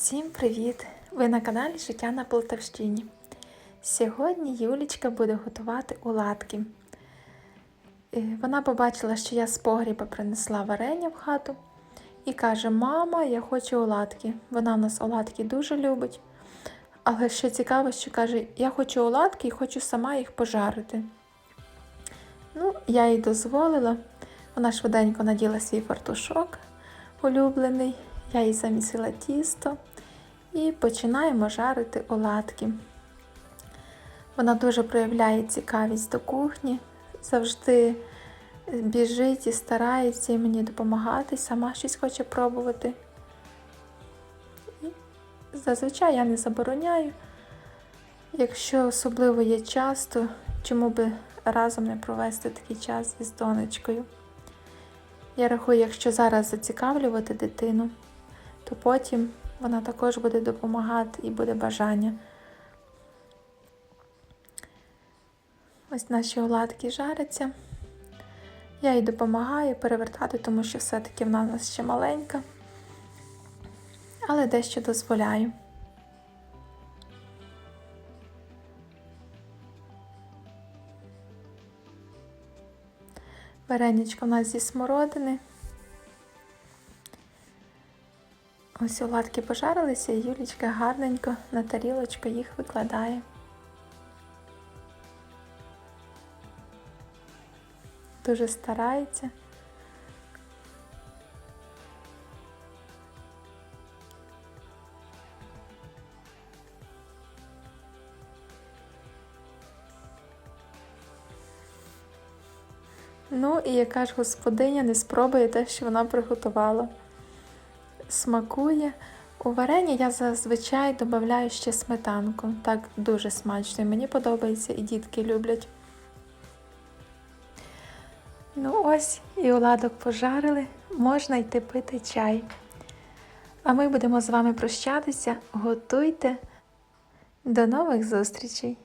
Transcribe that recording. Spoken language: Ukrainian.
Всім привіт! Ви на каналі Життя на Полтавщині. Сьогодні Юлічка буде готувати оладки. Е, Вона побачила, що я з погріба принесла варення в хату і каже: Мама, я хочу оладки. Вона в нас оладки дуже любить. Але ще цікаво, що каже, я хочу оладки і хочу сама їх пожарити. Ну, я їй дозволила. Вона швиденько наділа свій фартушок улюблений. Я їй замісила тісто і починаємо жарити оладки. Вона дуже проявляє цікавість до кухні, завжди біжить і старається мені допомагати, сама щось хоче пробувати. Зазвичай я не забороняю. Якщо особливо є час, то чому би разом не провести такий час із донечкою. Я рахую, якщо зараз зацікавлювати дитину, то потім вона також буде допомагати і буде бажання. Ось наші оладки жаряться. Я їй допомагаю перевертати, тому що все-таки вона у нас ще маленька, але дещо дозволяю. Вареничко у нас зі смородини. Ось оладки пожарилися, і Юлічка гарненько на тарілочку їх викладає. Дуже старається. Ну і яка ж господиня не спробує те, що вона приготувала. Смакує. У варення я зазвичай додаю ще сметанку. Так дуже смачно. І мені подобається, і дітки люблять. Ну ось, і оладок пожарили, можна йти пити чай. А ми будемо з вами прощатися. Готуйте. До нових зустрічей!